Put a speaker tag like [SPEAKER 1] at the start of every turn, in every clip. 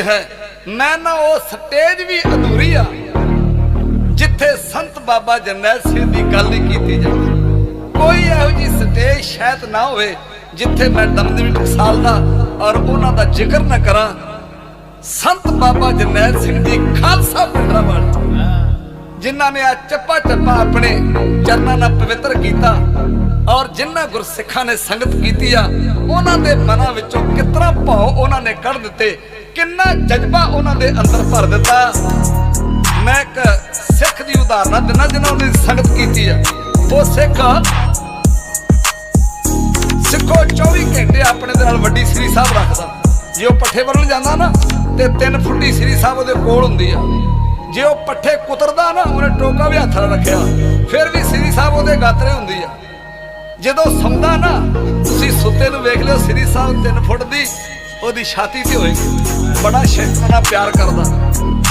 [SPEAKER 1] ਮੈਂ ਨਾ ਉਹ ਸਟੇਜ ਵੀ ਅਧੂਰੀ ਆ, ਜਿੱਥੇ ਸੰਤ ਬਾਬਾ ਜਰਨੈਲ ਸਿੰਘ ਦੀ ਗੱਲ ਨਹੀਂ ਕੀਤੀ ਜਾਂਦੀ। ਕੋਈ ਇਹੋ ਜੀ ਸਟੇਜ ਸ਼ਾਇਦ ਨਾ ਹੋਵੇ, ਜਿੱਥੇ ਮੈਂ ਦਮਦਮੀ ਟਕਸਾਲ ਦਾ ਔਰ ਉਹਨਾਂ ਦਾ ਜ਼ਿਕਰ ਨਾ ਕਰਾਂ। ਸੰਤ ਬਾਬਾ ਜਰਨੈਲ ਸਿੰਘ ਦੀ ਖਾਲਸਾ ਪਿੰਡਰਾਵਾਲ ਜਿਨ੍ਹਾਂ ਨੇ ਆ ਚੱਪਾ ਚੱਪਾ ਆਪਣੇ ਚਰਨਾਂ ਨਾਲ ਪਵਿੱਤਰ ਕੀਤਾ ਔਰ ਜਿਨ੍ਹਾਂ ਗੁਰਸਿੱਖਾਂ ਨੇ ਸੰਗਤ ਕੀਤੀ ਆ, ਉਹਨਾਂ ਦੇ ਮਨਾਂ ਵਿੱਚੋਂ ਕਿਤਨਾ ਭਾਵ ਉਹਨਾਂ ਨੇ ਕੱਢ ਦਿੱਤੇ ਕਿੰਨਾ ਜਜ਼ਬਾ ਉਹਨਾਂ ਦੇ ਅੰਦਰ ਭਰ ਦਿੱਤਾ। ਮੈਂ ਇੱਕ ਸਿੱਖ ਦੀ ਉਦਾਹਰਣ ਦਿੰਦਾ ਜਿਨ੍ਹਾਂ ਨੇ ਸੰਗਤ ਕੀਤੀ ਆ। ਉਹ ਸਿੱਖ ਸਿੱਖੋ 24 ਘੰਟੇ ਆਪਣੇ ਦੇ ਨਾਲ ਵੱਡੀ ਸ੍ਰੀ ਸਾਹਿਬ ਰੱਖਦਾ। ਜੇ ਉਹ ਪੱਠੇ ਵਰਨ ਜਾਂਦਾ ਨਾ, ਤੇ 3 ਫੁੱਟੀ ਸ੍ਰੀ ਸਾਹਿਬ ਉਹਦੇ ਕੋਲ ਹੁੰਦੀ ਆ। ਜੇ ਉਹ ਪੱਠੇ ਕੁਤਰਦਾ ਨਾ, ਉਹਨੇ ਟੋਕਾ ਵੀ ਹੱਥ ਨਾਲ ਰੱਖਿਆ। ਫਿਰ ਵੀ ਸ੍ਰੀ ਸਾਹਿਬ ਉਹਦੇ ਗਾਤਰੇ ਹੁੰਦੀ ਆ। ਜਦੋਂ ਸੌਂਦਾ ਨਾ, ਤੁਸੀਂ ਸੁੱਤੇ ਨੂੰ ਵੇਖ ਲਿਓ, ਸ੍ਰੀ ਸਾਹਿਬ 3 ਫੁੱਟ ਦੀ ਉਹਦੀ ਛਾਤੀ ਤੇ ਹੋਏ ਬੜਾ ਸ਼ੈਤਾਨਾਂ ਨਾਲ ਪਿਆਰ ਕਰਦਾ।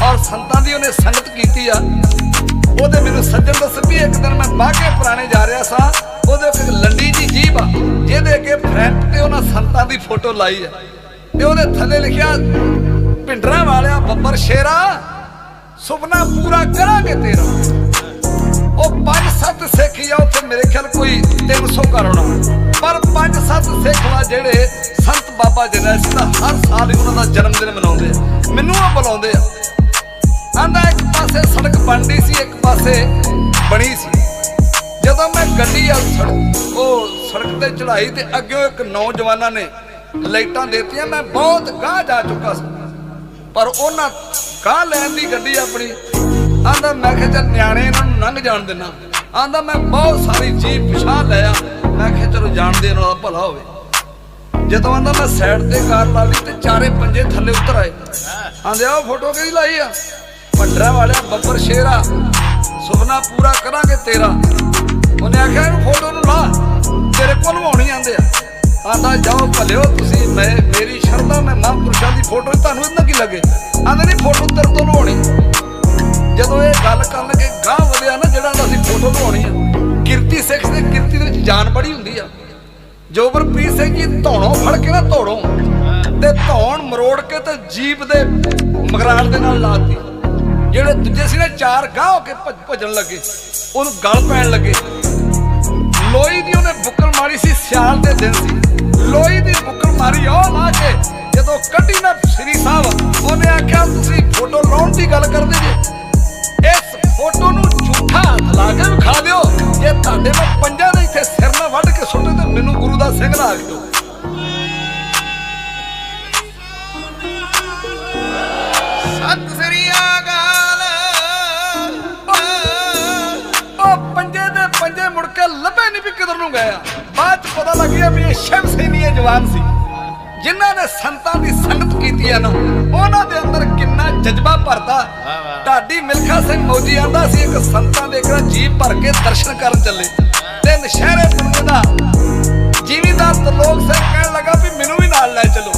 [SPEAKER 1] ਔਰ ਸੰਤਾਂ ਦੀ ਉਹਨੇ ਸੰਗਤ ਕੀਤੀ ਆ। ਉਹਦੇ ਮੈਨੂੰ ਸੱਜਣ ਦੱਸ ਵੀ ਇੱਕ ਦਿਨ ਮੈਂ ਬਾਗੇ ਪੁਰਾਣੇ ਜਾ ਰਿਹਾ ਸਾਂ। ਉਹਦੇ ਇੱਕ ਲੰਡੀ ਜੀ ਜੀਬ ਆ, ਜਿਹਦੇ ਅੱਗੇ ਫਰੰਟ ਤੇ ਉਹਨਾਂ ਸੰਤਾਂ ਦੀ ਫੋਟੋ ਲਾਈ ਆ। ਤੇ ਉਹਦੇ ਥੱਲੇ ਲਿਖਿਆ ਪਿੰਡਰਾਂ ਵਾਲਿਆ ਬੱਬਰ ਸ਼ੇਰਾ, ਸੁਪਨਾ ਪੂਰਾ ਕਰਾਂਗੇ ਤੇਰਾ। ਉਹ ਪੰਜ ਸੱਤ ਸਿੱਖ ਆ, ਉੱਥੇ ਮੇਰੇ ਖਿਆਲ ਕੋਈ 300 ਘਰ ਹੋਣਾ। ਪਰ ਪੰਜ ਸੱਤ ਸਿੱਖ ਆ ਜਿਹੜੇ ਸੰਤ ਬਾਬਾ ਜਰਨੈਲ ਸਿੰਘ ਦਾ ਹਰ ਸਾਲ ਹੀ ਉਹਨਾਂ ਦਾ ਜਨਮ ਦਿਨ ਮਨਾਉਂਦੇ ਆ। ਮੈਨੂੰ ਉਹ ਬੁਲਾਉਂਦੇ ਆ। ਆਂਦਾ ਇੱਕ ਪਾਸੇ ਸੜਕ ਬਣਦੀ ਸੀ, ਇੱਕ ਪਾਸੇ ਬਣੀ ਸੀ। ਜਦੋਂ ਮੈਂ ਗੱਡੀ ਆ ਸੜਕ ਉਹ ਸੜਕ ਤੇ ਚੜਾਈ ਤੇ ਅੱਗੇ ਇੱਕ ਨੌਜਵਾਨਾਂ ਨੇ ਲਾਈਟਾਂ ਦੇਤੀਆਂ, ਮੈਂ ਬਹੁਤ ਗਾਹ ਜਾ ਚੁੱਕਾ ਸੀ। ਪਰ ਉਹਨਾਂ ਗਾਹ ਲੈਣ ਦੀ ਗੱਡੀ ਆਪਣੀ ਆਂਦਾ, ਮੈਂ ਕਿਹਾ, ਚੱਲ ਨਿਆਣੇ ਇਹਨਾਂ ਨੂੰ ਲੰਘ ਜਾਣ ਦੇਣਾ ਆਂਦਾ, ਮੈਂ ਬਹੁਤ ਸਾਰੀ ਜੀਪ ਪਿਛਾਂ ਲਿਆ ਮੈਂ ਕਿਹਾ, ਚਲੋ ਜਾਣਦੇ ਦੇ ਦਾ ਭਲਾ ਹੋਵੇ। ਜਦੋਂ ਆਂਦਾ ਮੈਂ ਸਾਈਡ ਤੇ ਕਾਰ ਲਾ ਲਈ ਤੇ ਚਾਰੇ ਪੰਜੇ ਥੱਲੇ ਉਤਰ ਆਏ। ਆਂਦੇ ਆ ਫੋਟੋ ਕਿਹਦੀ ਲਾਈ ਆ? ਭੰਡਰਾ ਵਾਲਿਆ, ਬੱਬਰ ਸ਼ੇਰਾ। ਸੁਪਨਾ ਪੂਰਾ ਕਰਾਂਗੇ ਤੇਰਾ। ਉਹਨੇ ਆਖਿਆ, ਇਹਨੂੰ ਫੋਟੋ ਨੂੰ ਲਾ। ਤੇਰੇ ਕੋਲ ਆਉਣੀ ਆਂਦੇ ਆ। ਆਂਦਾ, ਜਾਓ ਭਲਿਓ ਤੁਸੀਂ, ਮੈਂ, ਮੇਰੀ ਸ਼ਰਧਾ, ਮੈਂ ਮਹਾਂਪੁਰਸ਼ਾਂ ਦੀ ਫੋਟੋ ਤੁਹਾਨੂੰ ਇੰਨਾ ਕੀ ਲੱਗੇ? ਆਂਦੇ, ਨਹੀਂ ਫੋਟੋ ਤੇਰੇ ਤੋਂ ਲਵਾਉਣੀ। ਜਦੋਂ ਇਹ ਗੱਲ ਕਰਨ ਲੱਗੇ, ਗਾਹ ਵਧਿਆ ਨਾ, ਜਿਹੜਾ ਅਸੀਂ ਫੋਟੋ ਲਵਾਉਣੀ ਆ। ਕਿਰਤੀ ਸਿੱਖ ਦੇ ਕਿਰਤੀ ਦੇ ਵਿੱਚ ਜਾਨ ਬੜੀ ਹੁੰਦੀ ਆ। ਜੋਬਰਪ੍ਰੀਤ ਸਿੰਘ ਜੀ, ਧੌਣੋਂ ਫੜ ਕੇ ਨਾ ਧੌੜੋਂ ਤੇ ਧੌਣ ਮਰੋੜ ਕੇ ਤੇ ਜੀਪ ਦੇ ਮਗਰਾਲ ਦੇ ਨਾਲ ਲਾਤੀ। ਜਿਹੜੇ ਦੂਜੇ ਸੀ ਨਾ, ਚਾਰ ਗਾਹ ਹੋ ਕੇ ਭੱਜਣ ਲੱਗੇ, ਉਹਨੂੰ ਗਲ ਪੈਣ ਲੱਗੇ। ਲੋਈ ਦੀ ਉਹਨੇ ਬੁੱਕਲ ਮਾਰੀ ਸੀ, ਸਿਆਲ ਦੇ ਦਿਨ ਸੀ। ਲੋਈ ਦੀ ਬੁੱਕਲ ਮਾਰੀ ਉਹ ਲਾ ਕੇ ਜਦੋਂ ਕੱਢੀ ਨਾ ਸ੍ਰੀ ਸਾਹਿਬ, ਉਹਨੇ ਆਖਿਆ, ਤੁਸੀਂ ਫੋਟੋ ਲਾਉਣ ਦੀ ਗੱਲ ਕਰਦੇ ਜੇ। ਇਸ ਫੋਟੋ ਨੂੰ ਝੂਠਾ ਲਾ ਕੇ ਵਿਖਾ ਦਿਓ। ਜੇ ਤੁਹਾਡੇ ਦਾ ਸਿੰਘ ਨਾ ਆਖਿਓ
[SPEAKER 2] ਸਤਿ ਸ੍ਰੀ ਅਕਾਲ।
[SPEAKER 1] ਉਹ ਪੰਜੇ ਦੇ ਪੰਜੇ ਮੁੜ ਕੇ ਲੱਭੇ ਨਹੀਂ ਵੀ ਕਿਧਰ ਨੂੰ ਗਏ ਆ। ਬਾਅਦ ਚ ਪਤਾ ਲੱਗਿਆ ਵੀ ਇਹ ਸ਼ਿਵ ਸੈਨੀਏ ਜਵਾਨ ਸੀ। ਜਿਨ੍ਹਾਂ ਨੇ ਸੰਤਾਂ ਦੀ ਸੰਗਤ ਕੀਤੀ ਆ ਨਾ ਉਹਨਾਂ ਦੇ ਅੰਦਰ ਕਿੰਨਾ ਜਜ਼ਬਾ ਭਰਦਾ। ਢਾਡੀ ਮਿਲਖਾ ਸਿੰਘ ਮੌਜੀ ਆਂਦਾ ਸੀ ਇੱਕ ਸੰਤਾਂ ਦੇ ਇੱਕ ਜੀਪ ਭਰ ਕੇ ਦਰਸ਼ਨ ਕਰਨ ਚੱਲੇ। ਤੇ ਨਸ਼ਹਿਰੇ ਪਿੰਡ ਦਾ ਜੀਵੀਦਾਰ ਤਲੋਕ ਸਿੰਘ ਕਹਿਣ ਲੱਗਾ ਵੀ ਮੈਨੂੰ ਵੀ ਨਾਲ ਲੈ ਚਲੋ।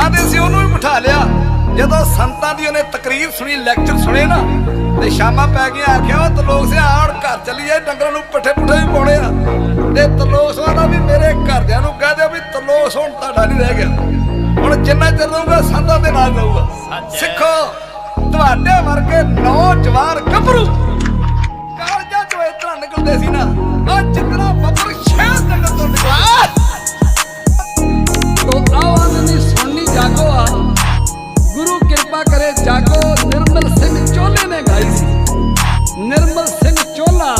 [SPEAKER 1] ਆਂਦੇ ਸੀ ਉਹਨੂੰ ਵੀ ਬਿਠਾ ਲਿਆ। ਜਦੋਂ ਸੰਤਾਂ ਦੀ ਉਹਨੇ ਤਕਰੀਰ ਸੁਣੀ ਲੈਕਚਰ ਸੁਣੇ ਨਾ ਤੇ ਸ਼ਾਮਾਂ ਪੈ ਗਈਆਂ ਆਖਿਆ ਉਹ ਤਲੋਕ ਸਿੰਘ ਆੜ ਘਰ ਚੱਲੀਏ ਡੰਗਰਾਂ ਨੂੰ ਪੱਠੇ ਪੁੱਠੇ ਵੀ ਪਾਉਣੇ ਆ। ਤੇ ਤਲੋਕ ਦਾ ਵੀ ਮੇਰੇ ਘਰਦਿਆਂ ਨੂੰ ਕਹਿ ਦਿਓ ਵੀ ਤਲੋਕ ਹੁਣ ਤੁਹਾਡਾ ਨਹੀਂ ਰਹਿ ਗਿਆ। ਹੁਣ ਜਿੰਨਾ ਚਿਰ ਰਹੂਗਾ ਸੰਤਾਂ ਦੇ ਨਾਲ ਰਹੂਗਾ। ਸਿੱਖੋ ਤੁਹਾਡੇ ਵਰਗੇ ਨੌਜਵਾਨ ਗੱਭਰੂ। ਕਾਲਜਾਂ ਚੋਂ ਇਸ ਤਰ੍ਹਾਂ ਨਿਕਲਦੇ ਸੀ ਨਾ ਆ ਜਾਗੋ ਆ। ਗੁਰੂ ਕਿਰਪਾ ਕਰੇ ਜਾਗੋ। ਨਿਰਮਲ ਸਿੰਘ ਚੋਲੇ ਨੇ ਗਾਈ ਸੀ। ਨਿਰਮਲ ਸਿੰਘ ਚੋਲਾ,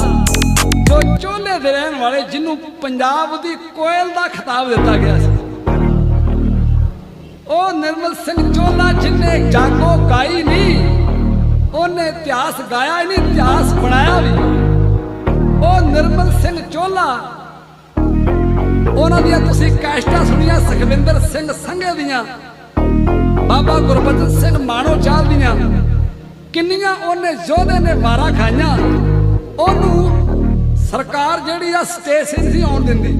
[SPEAKER 1] ਜੋ ਚੋਲੇ ਦੇ ਰਹਿਣ ਵਾਲੇ, ਜਿਹਨੂੰ ਪੰਜਾਬ ਦੀ ਕੋਇਲ ਦਾ ਖਿਤਾਬ ਦਿੱਤਾ ਗਿਆ ਸੀ। ਉਹ ਨਿਰਮਲ ਸਿੰਘ ਚੋਲਾ ਜਿਹਨੇ ਜਾਗੋ ਗਾਈ ਨਹੀਂ, ਉਹਨੇ ਇਤਿਹਾਸ ਗਾਇਆ ਨਹੀਂ, ਇਤਿਹਾਸ ਬਣਾਇਆ ਵੀ। ਉਹ ਨਿਰਮਲ ਸਿੰਘ ਚੋਲਾ, ਉਹਨਾਂ ਦੀਆਂ ਤੁਸੀਂ ਕੈਸਟਾਂ ਸੁਣੀਆਂ, ਸੁਖਵਿੰਦਰ ਸਿੰਘ ਸੰਘੇ ਦੀਆਂ। ਬਾਬਾ ਗੁਰਬਚਨ ਸਿੰਘ ਮਾਣੋ ਚਾਲ ਦੀਆਂ ਕਿੰਨੀਆਂ ਉਹਨੇ ਯੋਧੇ ਨੇ ਮਾਰਾ ਖਾਈਆਂ। ਉਹਨੂੰ ਸਰਕਾਰ ਜਿਹੜੀ ਆ ਸਟੇਸ਼ਨ ਸੀ ਆਉਣ ਦਿੰਦੀ।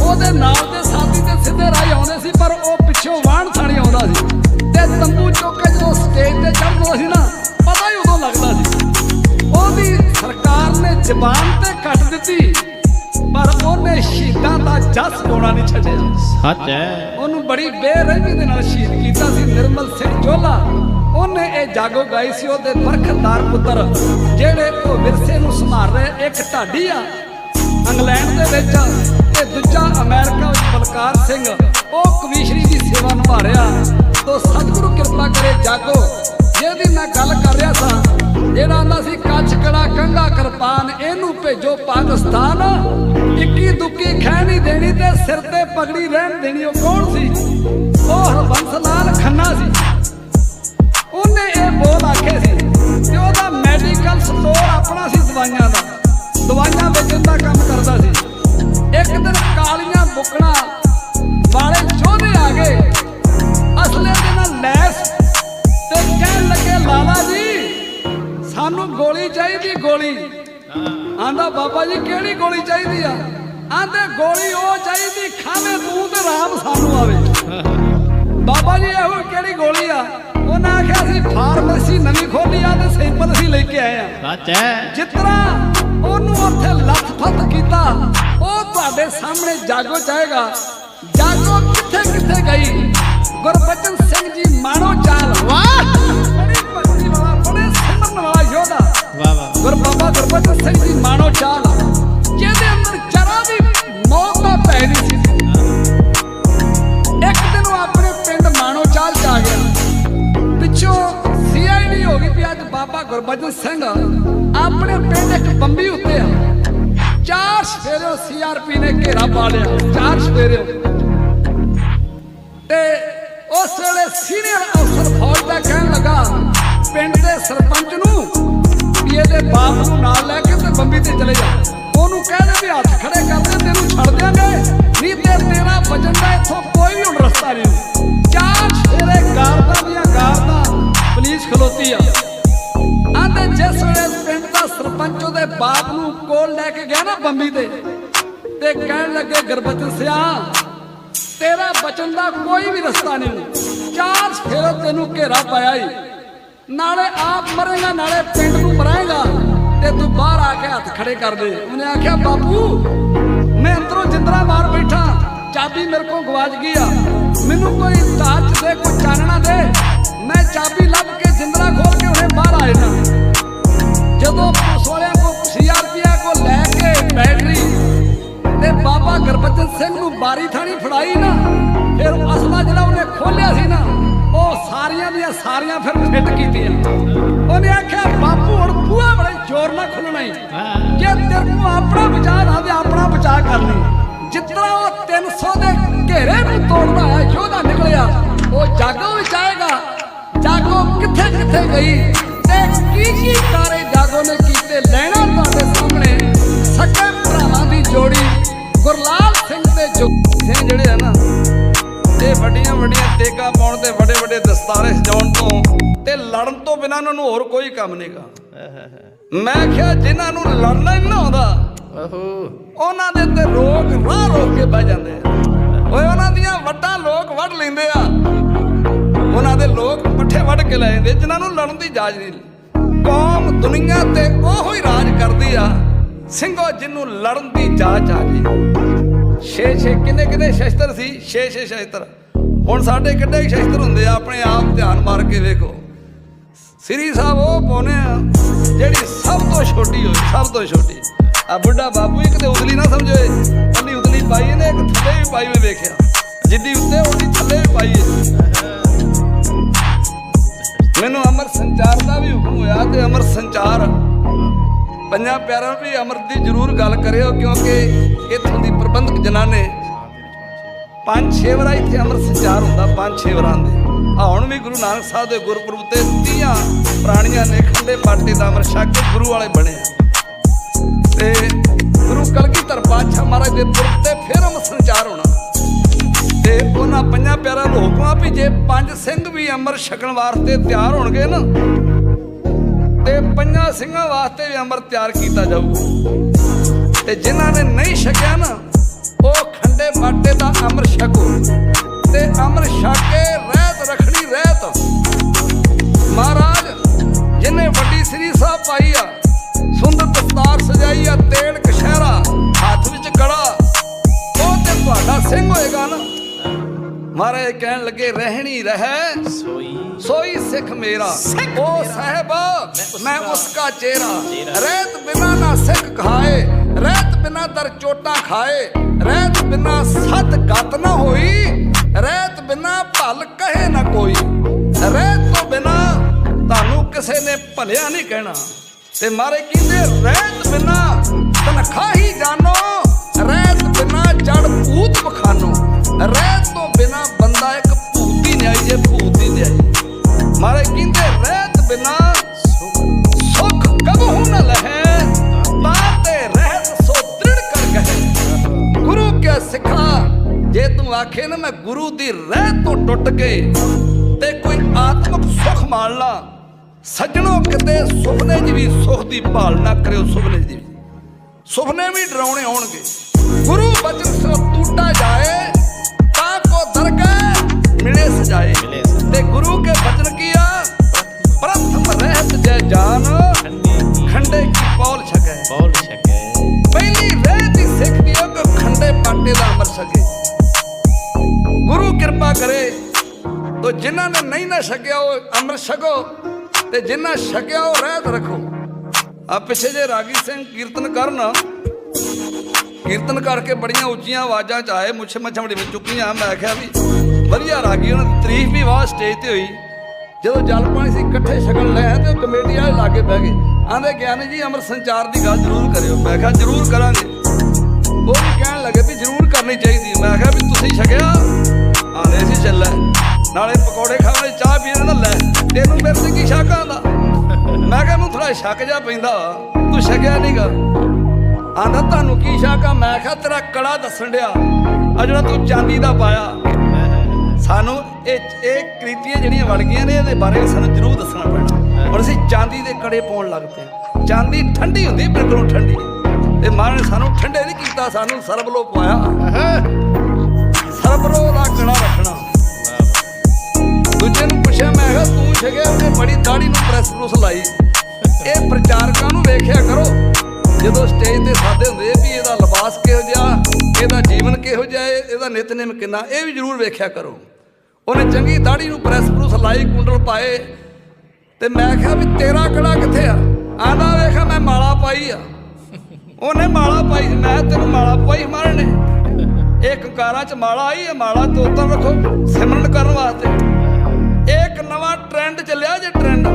[SPEAKER 1] ਉਹਦੇ ਨਾਲ ਦੇ ਸਾਥੀ ਤੇ ਸਿੱਧੇ ਰਾਹ ਆਉਂਦੇ ਸੀ, ਪਰ ਉਹ ਪਿੱਛੋਂ ਵਾਹਣ ਥਾਣੀ ਆਉਂਦਾ ਸੀ। ਤੇ ਤੰਬੂ ਚੁੱਕ ਕੇ ਜਦੋਂ ਸਟੇਜ ਤੇ ਚੜ੍ਹਦਾ ਸੀ ਨਾ, ਪਤਾ ਹੀ ਉਦੋਂ ਲੱਗਦਾ ਸੀ। ਉਹਦੀ ਸਰਕਾਰ ਨੇ ਜ਼ਬਾਨ ਤੇ ਕੱਟ ਦਿੱਤੀ। ਉਹਨੇ ਸ਼ਹੀਦਾਂ ਦਾ ਜਸ ਗਾਉਣਾ ਨਹੀਂ ਛੱਡਿਆ।
[SPEAKER 2] ਸੱਚ ਹੈ।
[SPEAKER 1] ਉਹਨੂੰ ਬੜੀ ਬੇਰਹਿਮੀ ਦੇ ਨਾਲ ਸ਼ਹੀਦ ਕੀਤਾ ਸੀ ਨਿਰਮਲ ਸਿੰਘ ਚੋਲਾ ਜਾਗੋ ਗਾਈ ਸੀ ਉਹਦੇ ਬਰਖਦਾਰ ਪੁੱਤਰ ਜਿਹੜੇ ਉਹ ਵਿਰਸੇ ਨੂੰ ਸੰਭਾਲ ਰਹੇ ਇੱਕ ਢਾਡੀ ਆ। ਇੰਗਲੈਂਡ ਦੇ ਵਿੱਚ ਤੇ ਦੂਜਾ ਅਮਰੀਕਾ ਵਿੱਚ ਬਲਕਾਰ ਸਿੰਘ। ਉਹ ਕਮਿਸ਼ਨਰੀ ਦੀ ਸੇਵਾ ਨਿਭਾ ਰਿਹਾ। ਤੋ ਸਤਿਗੁਰੂ ਕਿਰਪਾ ਕਰੇ ਜਾਗੋ। ਜਿਹਦੀ ਮੈਂ ਗੱਲ ਕਰ ਰਿਹਾ ਸਾਂ ਜਿਹੜਾ ਆਂਦਾ ਸੀ ਕੱਚ ਕੜਾ ਕੰਗਾ ਕਿਰਪਾਨ ਇਹਨੂੰ ਭੇਜੋ ਪਾਕਿਸਤਾਨ। ਇੱਕੀ ਦੁੱਕੀ ਖੈ ਨਹੀਂ ਦੇਣੀ ਤੇ ਸਿਰ ਤੇ ਪਗੜੀ ਰਹਿਣ ਦੇਣੀ। ਉਹ ਕੌਣ ਸੀ? ਉਹ ਹਰਬੰਸ ਲਾਲ ਖੰਨਾ ਸੀ। ਉਹਨੇ ਇਹ ਬੋਲ ਆਖੇ ਸੀ ਤੇ ਉਹਦਾ ਮੈਡੀਕਲ ਸਟੋਰ ਆਪਣਾ ਸੀ ਦਵਾਈਆਂ ਦਾ। ਦਵਾਈਆਂ ਵੇਚਣ ਦਾ ਕੰਮ ਕਰਦਾ ਬਾਬਾ ਜੀ ਕਿਹੜੀ ਗੋਲੀ ਚਾਹੀਦੀ ਆ? ਆਂਦੇ ਗੋਲੀ ਉਹ ਚਾਹੀਦੀ ਖਾਵੇ ਤੂੰ ਤੇ ਰਾਮ ਸਾਨੂੰ ਆਵੇ। ਬਾਬਾ ਜੀ ਇਹੋ ਕਿਹੜੀ ਗੋਲੀ ਆ? ਉਹਨਾਂ ਆਖਿਆ ਸੀ ਫਾਰਮੇਸੀ ਨਵੀਂ ਖੋਲੀ ਆ ਤੇ ਸੈਂਪਲ ਅਸੀਂ ਲੈ ਕੇ ਆਏ ਆ।
[SPEAKER 3] ਸੱਚ ਹੈ।
[SPEAKER 1] ਤਰ੍ਹਾਂ ਉਹਨੂੰ ਉੱਥੇ ਲੱਥ-ਫੱਤ ਕੀਤਾ ਉਹ ਤੁਹਾਡੇ ਸਾਹਮਣੇ ਜਾਗੋ ਚਾਹੇਗਾ ਜਾਗੋ ਕਿੱਥੇ ਕਿੱਥੇ ਗਈ? ਗੁਰਬਚਨ ਸਿੰਘ ਜੀ ਮਾਣੋ ਚਾਲ। ਵਾਹ! ਬਾਬਾ ਗੁਰਬਚਨ ਸਿੰਘ ਜੀ ਮਾਣੋ ਚਾਲ ਜਿਹਦੇ ਅੰਦਰ ਜਰਾ ਵੀ ਮੌਤ ਦਾ ਭੈ ਨਹੀਂ ਸੀ। ਇੱਕ ਦਿਨ ਉਹ ਆਪਣੇ ਪਿੰਡ ਮਾਣੋ ਚਾਲ ਚ ਆ ਗਿਆ। ਪਿੱਛੋਂ ਸੀਆਈਡੀ ਹੋ ਗਈ ਵੀ ਅੱਜ ਬਾਬਾ ਗੁਰਬਚਨ ਸਿੰਘ ਆਪਣੇ ਪਿੰਡ ਇੱਕ ਬੰਬੀ ਉੱਤੇ ਆ। ਚਾਰ ਸਵੇਰੇ ਸੀਆਰਪੀ ਨੇ ਘੇਰਾ ਪਾ ਲਿਆ। ਚਾਰ ਸਵੇਰੇ। ਤੇ ਉਸ ਵੇਲੇ ਸੀਨੀਅਰ ਅਫਸਰ ਫੌਜ ਦਾ ਕਹਿਣ ਲੱਗਾ, ਪਿੰਡ ਦੇ ਸਰਪੰਚ ਨੂੰ ਵੀ ਇਹਦੇ ਬਾਪ ਨੂੰ ਨਾਲ ਲੈ ਕੇ ਤੇ ਬੰਬੀ ਤੇ ਚਲੇ ਜਾ। ਉਹਨੂੰ ਕਹਿ ਦੇ ਵੀ ਹੱਥ ਖੜੇ ਕਰ ਦੇ, ਤੈਨੂੰ ਛੱਡ ਦਿਆਂਗੇ। ਨਹੀਂ ਤੇ ਤੇਰਾ ਬਚਨ ਦਾ ਇੱਥੋਂ ਕੋਈ ਵੀ ਹੁਣ ਰਸਤਾ ਨਹੀਂ। ਚਾਰ ਸਵੇਰੇ ਗਾਰਦਾਂ ਦੀਆਂ ਗਾਰਦਾਂ ਪੁਲਿਸ ਖਲੋਤੀ ਆ। ਆਂਦੇ ਜਿਸ ਵੇਲੇ ਪਿੰਡ ਦਾ ਸਰਪੰਚ ਉਹਦੇ ਬਾਪ ਨੂੰ ਕੋਲ ਲੈ ਕੇ ਗਿਆ ਨਾ ਬੰਬੀ ਤੇ ਤੇ ਕਹਿਣ ਲੱਗੇ ਗੁਰਬਚਨ ਸਿਆ, ਤੇਰਾ ਬਚਨ ਦਾ ਕੋਈ ਵੀ ਰਸਤਾ ਨਹੀਂ। ਚਾਰ ਫੇਰ ਤੈਨੂੰ ਘੇਰਾ ਪਾਇਆ ਈ। ਨਾਲੇ ਆਪ ਮਰੇਗਾ, ਨਾਲੇ ਪਿੰਡ ਨੂੰ ਮਰਾਏਗਾ। ਤੇ ਤੂੰ ਬਾਹਰ ਆ ਕੇ ਹੱਥ ਖੜੇ ਕਰ ਦੇ। ਉਹਨੇ ਆਖਿਆ, ਬਾਪੂ, ਮੈਂ ਅੰਦਰੋਂ ਜਿੰਦਰਾ ਮਾਰ ਬੈਠਾ। ਚਾਬੀ ਮੇਰੇ ਕੋਲ ਗਵਾਚ ਗਈ ਆ। ਮੈਨੂੰ ਕੋਈ ਟਾਰਚ ਦੇ, ਕੋਈ ਚਾਨਣਾ ਦੇ। ਮੈਂ ਚਾਬੀ ਲੱਭ ਕੇ ਜਿੰਦਰਾ ਖੋਲ ਕੇ ਉਹਨੇ ਬਾਹਰ ਆਏ ਨਾ ਜਦੋਂ ਪੁਲਿਸ ਵਾਲਿਆਂ ਕੋ ਸੀਆਰਪੀਆ ਕੋ ਲੈ ਕੇ ਬੈਟਰੀ ਤੇ ਬਾਬਾ ਗੁਰਬਚਨ ਸਿੰਘ ਨੂੰ ਬਾਰੀ ਥਾਣੀ ਫੜਾਈ ਨਾ, ਫਿਰ ਅਸਲਾ ਜਿਹੜਾ ਉਹਨੇ ਖੋਲਿਆ ਸੀ ਨਾ ਸਾਰੀਆਂ ਦੀਆਂ ਸਾਰੀਆਂ ਫਿਰ ਫਿੱਟ ਕੀਤੀਆਂ। ਉਹਨੇ ਆਖਿਆ, ਬਾਪੂ, ਹੁਣ ਬੂਹਾ ਬੜੇ ਜ਼ੋਰ ਨਾਲ ਖੁੱਲਣਾ ਹੀ ਜੇ ਤੇਰੇ ਨੂੰ ਆਪਣਾ ਬਚਾਅ ਨਾ ਆਪਣਾ ਬਚਾਅ ਕਰ ਲਈ। ਜਿਤਨਾ ਉਹ 300 ਦੇ ਘੇਰੇ ਨੂੰ ਤੋੜਦਾ ਹੈ ਯੋਧਾ ਨਿਕਲਿਆ, ਉਹ ਜਾਗੋ ਵਿੱਚ ਆਏਗਾ। ਜਾਗੋ ਕਿੱਥੇ ਕਿੱਥੇ ਗਈ? ਤੇ ਕੀ ਕੀ ਕਾਰੇ ਜਾਗੋ ਨੇ ਕੀਤੇ ਲੈਣਾ ਤੁਹਾਡੇ ਸਾਹਮਣੇ? ਸੱਕੇ ਭਰਾਵਾਂ ਦੀ ਜੋੜੀ, ਗੁਰਲਾਲ ਸਿੰਘ ਤੇ ਜੋ ਜਿਹੜੇ ਆ ਨਾ ਇਹ ਵੱਡੀਆਂ ਵੱਡੀਆਂ ਤੇਗਾ ਪਾਉਣ ਤੇ ਵੱਡੇ ਵੱਡੇ ਦਸਤਾਰੇ ਸਜਾਉਣ ਤੋਂ ਤੇ ਲੜਨ ਤੋਂ ਬਿਨਾਂ ਉਹਨਾਂ ਨੂੰ ਹੋਰ ਕੋਈ ਕੰਮ ਨਹੀਂਗਾ ਮੈਂ ਕਿਹਾ ਜਿਨ੍ਹਾਂ ਨੂੰ ਲੜਨਾ ਹੀ ਨਾ ਆਉਂਦਾ ਉਹਨਾਂ ਦੇ ਤੇ ਰੋਕ ਰਾਹ ਰੋਕ ਕੇ ਬਹਿ ਜਾਂਦੇ ਓਏ ਉਹਨਾਂ ਦੀਆਂ ਵੱਡਾਂ ਲੋਕ ਵੱਢ ਲੈਂਦੇ ਆ। ਉਹਨਾਂ ਦੇ ਲੋਕ ਪੱਠੇ ਵੱਢ ਕੇ ਲੈ ਜਾਂਦੇ ਜਿਨ੍ਹਾਂ ਨੂੰ ਲੜਨ ਦੀ ਇਜਾਜ਼ਤ ਨਹੀਂ ਕੌਮ ਦੁਨੀਆ ਤੇ ਉਹੋ ਹੀ ਰਾਜ ਕਰਦੀ ਆ ਸਿੰਘੋ ਜਿਹਨੂੰ ਲੜਨ ਦੀ ਇਜਾਜ਼ਤ ਆ ਗਈ। ਛੇ ਛੇ ਕਿੰਨੇ ਕਿੰਨੇ ਸ਼ਸਤਰ ਸੀ? ਛੇ ਛੇ ਸ਼ਸਤਰ। ਹੁਣ ਸਾਡੇ ਕਿੱਡੇ ਸ਼ਸਤਰ ਹੁੰਦੇ ਆ? ਆਪਣੇ ਆਪ ਧਿਆਨ ਮਾਰ ਕੇ ਵੇਖੋ। ਸ੍ਰੀ ਸਾਹਿਬ ਉਹ ਪਾਉਨੇ ਆ, ਜਿਹੜੀ ਸਭ ਤੋਂ ਛੋਟੀ ਹੋਈ, ਸਭ ਤੋਂ ਛੋਟੀ। ਆ ਬੁੱਢਾ ਬਾਪੂ ਇੱਕ ਤੇ ਉਦਲੀ ਨਾ ਸਮਝੋਏ ਇਹ ਉਦਲੀ ਪਾਈ ਇਹਨੇ, ਇੱਕ ਥੱਲੇ ਵੀ ਪਾਈ ਮੈਂ ਵੇਖਿਆ। ਜਿੱਦੀ ਉੱਤੇ ਉਹਦੀ ਥੱਲੇ ਵੀ ਪਾਈ ਮੈਨੂੰ ਅਮਰ ਸੰਚਾਰ ਦਾ ਵੀ ਹੁਕਮ ਹੋਇਆ ਤੇ ਅਮਰ ਸੰਚਾਰ ਪੰਜਾਂ ਪਿਆਰਾਂ ਵੀ ਅਮਰ ਦੀ ਜ਼ਰੂਰ ਗੱਲ ਕਰਿਓ, ਕਿਉਂਕਿ ਇੱਥੋਂ ਦੀ ਪ੍ਰਬੰਧਕ ਜਨਾਨੇ ਪੰਜ ਛੇ ਵਾਰ ਇੱਥੇ ਅਮਰ ਸੰਚਾਰ ਹੁੰਦਾ, ਪੰਜ ਛੇ ਵਾਰਾਂ ਦੇ ਹੁਣ ਵੀ ਗੁਰੂ ਨਾਨਕ ਸਾਹਿਬ ਦੇ ਗੁਰਪੁਰਬ ਤੇ 30 ਪ੍ਰਾਣੀਆਂ ਨੇ ਖੰਡੇ ਪਾਟੇ ਦਾ ਅਮਰ ਛਕ ਕੇ ਗੁਰੂ ਵਾਲੇ ਬਣੇ ਆ। ਤੇ ਗੁਰੂ ਕਲਗੀਧਰ ਪਾਤਸ਼ਾਹ ਮਹਾਰਾਜ ਦੇ ਪੁਰਬ ਤੇ ਫਿਰ ਅਮਰ ਸੰਚਾਰ ਹੋਣਾ ਤੇ ਉਹਨਾਂ ਪੰਜਾਂ ਪਿਆਰਾਂ ਨੂੰ ਹੁਕਮਾਂ ਵੀ ਜੇ ਪੰਜ ਸਿੰਘ ਵੀ ਅਮਰ ਛਕਣ ਵਾਸਤੇ ਤਿਆਰ ਹੋਣਗੇ ਨਾ ਤੇ ਪੰਜਾਂ ਸਿੰਘਾਂ ਵਾਸਤੇ ਵੀ ਅਮਰ ਤਿਆਰ ਕੀਤਾ ਜਾਊਗਾ ਤੇ ਜਿਨ੍ਹਾਂ ਨੇ ਨਹੀਂ ਛਕਿਆ ਨਾ, ਉਹ ਖੰਡੇ ਬਾਟੇ ਦਾ ਅਮਰ ਛਕੋ। ਤੇ ਅਮਰ ਛਕ ਕੇ ਰਹਿਤ ਰੱਖਣੀ ਰਹਿਤ। ਮਹਾਰਾਜ, ਜਿਨੇ ਵੱਡੀ ਸ੍ਰੀ ਸਾਹਿਬ ਪਾਈ ਆ, ਸੁੰਦਰ ਦਸਤਾਰ ਸਜਾਈ ਆ ਤੇੜ ਕਸ਼ਹਿਰਾ ਹੱਥ ਵਿੱਚ ਕੜਾ, ਉਹ ਤੇ ਤੁਹਾਡਾ ਸਿੰਘ ਹੋਏਗਾ ਨਾ। ਮਹਾਰਾਜ ਕਹਿਣ ਲੱਗੇ, ਰਹਿਣੀ ਰਹਿ।
[SPEAKER 3] ਸੋਈ
[SPEAKER 1] ਸੋਈ ਸਿੱਖ ਮੇਰਾ ਉਹ ਸਾਹਿਬ ਮੈਂ ਉਸਕਾ ਚਿਹਰਾ ਰਹਿਤ ਬਿਨਾ ਨਾ ਸਿੱਖ ਖਾਏ ਰਹਿਤ ਬਿਨਾ ਦਰ ਚੋਟਾਂ ਖਾਏ ਰਹਿਤ ਬਿਨਾ ਸਤ ਗਤ ਨਾ ਹੋਈ ਰਹਿਤ ਬਿਨਾ ਭਲ ਕਹੇ ਨਾ ਕੋਈ। ਰਹਿਤ ਤੋਂ ਬਿਨਾ ਤੁਹਾਨੂੰ ਕਿਸੇ ਨੇ ਭਲਿਆ ਨਹੀਂ ਕਹਿਣਾ। ਤੇ ਮਾਰੇ ਕਹਿੰਦੇ ਰਹਿਤ ਬਿਨਾ ਤਨਖਾਹ ਹੀ ਜਾਨੋ ਰਹਿਤ ਬਿਨਾ ਜੜ ਭੂਤ ਬਖਾਨੋ ਰਹਿਤ ਤੋਂ ਬਿਨਾ ਬੰਦਾ ਇੱਕ ਭੂਤੀ ਨਿਆਈ ਜੇ ਭੂਤੀ। ਮਾਰੇ ਕਹਿੰਦੇ ਰਹਿਤ ਬਿਨਾ ਸੁਖ। ਕਬਹੂ ਨ ਲਹੈ? ਬਾਤੇ ਰਹਿਤ ਸੋ ਦ੍ਰਿੜ ਕਰ ਗਏ ਗੁਰੂ ਕੇ ਸਿੱਖਾ, ਜੇ ਤੂੰ ਆਖੇ ਨਾ ਮੈਂ ਗੁਰੂ ਦੀ ਰਹਿਤ ਤੋਂ ਟੁੱਟ ਕੇ ਤੇ ਕੋਈ ਆਤਮਿਕ ਸੁਖ ਮਾਣ ਲਾ। ਸੱਜਣੋ ਕਿਤੇ ਸੁਪਨੇ 'ਚ ਵੀ ਸੁਖ ਦੀ ਭਾਲ ਨਾ ਕਰਿਓ, ਸੁਪਨੇ 'ਚ ਵੀ। ਸੁਪਨੇ ਵੀ ਡਰਾਉਣੇ ਹੋਣਗੇ। ਗੁਰੂ ਬਚਨ ਸੋ ਟੂਟਾ ਜਾਏ, ਤਾਂ ਕੋ ਦਰਗਾਹ ਮਿਲੇ ਸਜਾਏ।
[SPEAKER 3] ਮਿਲੇ ਸਜਾਏ।
[SPEAKER 1] ਤੇ ਗੁਰੂ ਕੇ ਬਚਨ ਕੀਆ? ਪ੍ਰਥਮ ਰਹਿਤ ਜੈ ਜਾਨ ਖੰਡੇ ਕੀ ਪੌਲ ਛਕੇ?
[SPEAKER 3] ਬੋਲ ਛਕੇ।
[SPEAKER 1] ਪਹਿਲੀ ਰਹਿਤ ਹੀ ਸਿੱਖ ਦਿਓ ਕਿ ਖੰਡੇ ਪਾਟੇ ਦਾ ਅਮਰ ਛਕੇ ਗੁਰੂ ਕਿਰਪਾ ਕਰੇ ਤੋ ਜਿਨ੍ਹਾਂ ਨੇ ਨਹੀਂ ਨਾ ਛਕਿਆ ਉਹ ਅੰਮ੍ਰਿਤ ਛਕੋ ਤੇ ਜਿਨ੍ਹਾਂ ਛਕਿਆ ਉਹ ਰਹਿਤ ਰੱਖੋ। ਆ ਪਿੱਛੇ ਜੇ ਰਾਗੀ ਸਿੰਘ ਕੀਰਤਨ ਕਰਨ ਕੀਰਤਨ ਕਰਕੇ ਬੜੀਆਂ ਉੱਚੀਆਂ ਆਵਾਜ਼ਾਂ ਚ ਆਏ ਮੁੱਛੇ ਮੱਛਾਂ ਬੜੀ ਵਿੱਚ ਚੁੱਕੀਆਂ ਮੈਂ ਆਖਿਆ ਵੀ ਵਧੀਆ ਰਾਗੀ ਉਹਨਾਂ ਦੀ ਤਾਰੀਫ ਵੀ ਵਾਹ ਸਟੇਜ ਤੇ ਹੋਈ। ਜਦੋਂ ਜਲ ਪਾਣੀ ਸੀ, ਇਕੱਠੇ ਛਕਣ ਲੈ ਤੇ ਕਮੇਟੀ ਵਾਲੇ ਲਾਗੇ ਬਹਿ ਗਏ। ਆਂਦੇ ਗਿਆਨੀ ਜੀ ਅਮਰ ਸੰਚਾਰ ਦੀ ਗੱਲ ਜ਼ਰੂਰ ਕਰਿਓ। ਮੈਂ ਕਿਹਾ, ਜ਼ਰੂਰ ਕਰਾਂਗੇ। ਉਹ ਵੀ ਕਹਿਣ ਲੱਗੇ ਵੀ ਜ਼ਰੂਰ ਕਰਨੀ ਚਾਹੀਦੀ। ਮੈਂ ਕਿਹਾ ਵੀ ਤੁਸੀਂ ਛਕਿਆ? ਆਂਦੇ ਸੀ, ਚੱਲੇ ਨਾਲੇ ਪਕੌੜੇ ਖਾਣੇ ਚਾਹ ਪੀਣੇ ਨਾਲ ਲੈ। ਤੈਨੂੰ ਮੇਰੇ ਤੇ ਕੀ ਸ਼ੱਕ ਆਂਦਾ ਮੈਂ ਕਿਹਾ, ਮੈਨੂੰ ਥੋੜਾ ਸ਼ੱਕ ਜਾ ਪੈਂਦਾ ਤੂੰ ਛਕਿਆ ਨਹੀਂਗਾ ਆਂਦਾ ਤੁਹਾਨੂੰ ਕੀ ਸ਼ੱਕ ਆ? ਮੈਂ ਕਿਹਾ, ਤੇਰਾ ਕੜਾ ਦੱਸਣ ਡਿਆ ਆ ਜਿਹੜਾ ਤੂੰ ਚਾਂਦੀ ਦਾ ਪਾਇਆ। ਸਾਨੂੰ ਇਹ ਇਹ ਕ੍ਰਿਤੀਆਂ ਜਿਹੜੀਆਂ ਵੜ ਗਈਆਂ ਨੇ ਇਹਦੇ ਬਾਰੇ ਸਾਨੂੰ ਜ਼ਰੂਰ ਦੱਸਣਾ ਪੈਣਾ। ਹੁਣ ਅਸੀਂ ਚਾਂਦੀ ਦੇ ਕੜੇ ਪਾਉਣ ਲੱਗ ਪਏ ਚਾਂਦੀ ਠੰਡੀ ਹੁੰਦੀ ਬਿਲਕੁਲ ਠੰਡੀ। ਤੇ ਮਾਂ ਨੇ ਸਾਨੂੰ ਠੰਡੇ ਨਹੀਂ ਕੀਤਾ ਸਾਨੂੰ ਸਰਬਲੋ ਪਵਾਇਆ ਸਰਬਲੋ ਦਾ ਕੜਾ ਰੱਖਣਾ। ਦੂਜੇ ਨੂੰ ਪੁੱਛਿਆ ਮੈਂ ਕਿਹਾ ਤੂੰ ਛਕਿਆ ਉਹਨੇ ਬੜੀ ਦਾੜੀ ਨੂੰ ਪ੍ਰੈਸ ਪ੍ਰੂਸ ਲਾਈ। ਇਹ ਪ੍ਰਚਾਰਕਾਂ ਨੂੰ ਵੇਖਿਆ ਕਰੋ। ਜਦੋਂ ਸਟੇਜ ਤੇ ਸਾਦੇ ਹੁੰਦੇ ਵੀ ਇਹਦਾ ਲਿਬਾਸ ਕਿਹੋ ਜਿਹਾ ਇਹਦਾ ਜੀਵਨ ਕਿਹੋ ਜਿਹਾ ਇਹਦਾ ਨਿਤਨੇਮ ਕਿੰਨਾ ਇਹ ਵੀ ਜ਼ਰੂਰ ਵੇਖਿਆ ਕਰੋ। ਉਹਨੇ ਚੰਗੀ ਦਾੜੀ ਨੂੰ ਪ੍ਰੈਸ ਪ੍ਰੂਸ ਲਾਈ, ਕੁੰਡਲ ਪਾਏ। ਤੇ ਮੈਂ ਕਿਹਾ ਵੀ ਤੇਰਾ ਕੜਾ ਕਿੱਥੇ ਆ? ਆਂਦਾ ਵੇਖਾ, ਮੈਂ ਮਾਲਾ ਪਾਈ ਆ। ਉਹਨੇ ਮਾਲਾ ਪਾਈ ਸੀ। ਮੈਂ ਤੈਨੂੰ ਮਾਲਾ ਪਾਈ ਮਾਰਨ ਨੇ। ਇਹ ਕੰਕਾਰਾਂ ਚ ਮਾਲਾ ਆਈ ਹੈ ਮਾਲਾ ਤੋਤਾ ਰੱਖੋ, ਸਿਮਰਨ ਕਰਨ ਵਾਸਤੇ। ਇਹ ਇੱਕ ਨਵਾਂ ਟ੍ਰੈਂਡ ਚੱਲਿਆ ਜੇ ਟ੍ਰੈਂਡ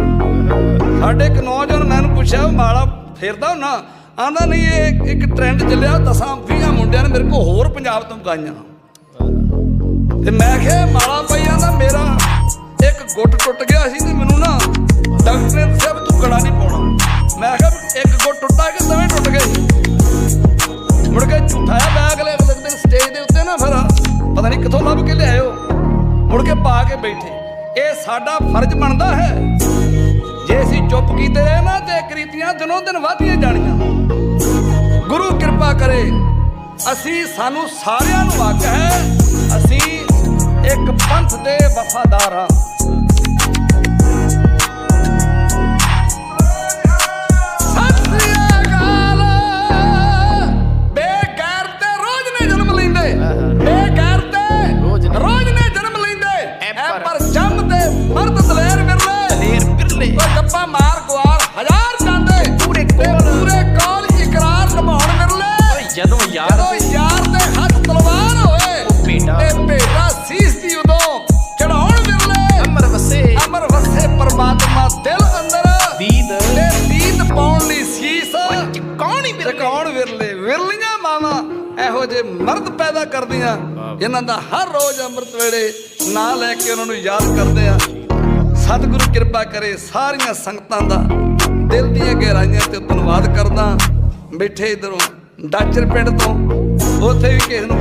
[SPEAKER 1] ਸਾਡੇ ਇੱਕ ਨੌਜਵਾਨ ਮੈਨੂੰ ਪੁੱਛਿਆ ਵੀ ਮਾਲਾ ਫੇਰਦਾ ਹੁੰਦਾ ਆਂਦਾ ਨਹੀਂ, ਇਹ ਇੱਕ ਟ੍ਰੈਂਡ ਚੱਲਿਆ, ਦਸਾਂ 20 ਮੁੰਡਿਆਂ ਨੇ ਮੇਰੇ ਕੋਲ ਹੋਰ ਪੰਜਾਬ ਤੋਂ ਗਾਈਆਂ। ਤੇ ਮੈਂ ਕਿਹਾ, ਇਹ ਮਾਲਾ ਪਈ ਆਂਦਾ ਮੇਰਾ। ਇੱਕ ਗੁੱਟ ਟੁੱਟ ਗਿਆ ਸੀ ਤੇ ਮੈਨੂੰ ਨਾ ਡਾਕਟਰ ਨੇ ਦੱਸਿਆ ਤੂੰ ਕੜਾ ਨਹੀਂ ਪਾਉਣਾ। ਮੈਂ ਕਿਹਾ, ਇੱਕ ਗੁੱਟ ਟੁੱਟਾ ਕਿ ਦੋਵੇਂ ਟੁੱਟ ਗਏ? ਮੁੜ ਕੇ ਝੂਠਾ ਆ ਬੈਗ ਲੈ ਅਗਲੇ ਦਿਨ ਸਟੇਜ ਦੇ ਉੱਤੇ ਨਾ ਫਿਰ ਪਤਾ ਨਹੀਂ ਕਿੱਥੋਂ ਲੱਭ ਕੇ ਲਿਆਇਓ। ਮੁੜ ਕੇ ਪਾ ਕੇ ਬੈਠੇ। ਇਹ ਸਾਡਾ ਫਰਜ਼ ਬਣਦਾ ਹੈ। ਜੇ ਅਸੀਂ ਚੁੱਪ ਕੀਤੇ ਰਹੇ ਨਾ ਤੇ ਕ੍ਰਿਤੀਆਂ ਦਿਨੋਂ ਦਿਨ ਵਧਦੀਆਂ ਜਾਣੀਆਂ। ਗੁਰੂ ਕਿਰਪਾ ਕਰੇ। ਅਸੀਂ ਸਾਨੂੰ ਸਾਰਿਆਂ ਨੂੰ ਹੱਕ ਹੈ ਇੱਕ ਪੰਥ ਦੇ ਵਫਾਦਾਰ। ਇਹੋ ਜਿਹੇ ਮਰਦ ਪੈਦਾ ਕਰਦੀਆਂ ਜਿਨ੍ਹਾਂ ਦਾ ਹਰ ਰੋਜ਼ ਅੰਮ੍ਰਿਤ ਵੇਲੇ ਨਾਂ ਲੈ ਕੇ ਉਹਨਾਂ ਨੂੰ ਯਾਦ ਕਰਦੇ ਆ। ਸਤਿਗੁਰੂ ਕਿਰਪਾ ਕਰੇ ਸਾਰੀਆਂ ਸੰਗਤਾਂ ਦਾ ਦਿਲ ਦੀਆਂ ਗਹਿਰਾਈਆਂ ਤੇ ਧੰਨਵਾਦ ਕਰਦਾ। ਬੈਠੇ ਇਧਰੋਂ, ਡਾਚਰ ਪਿੰਡ ਤੋਂ, ਉੱਥੇ ਵੀ ਕਿਸੇ ਨੂੰ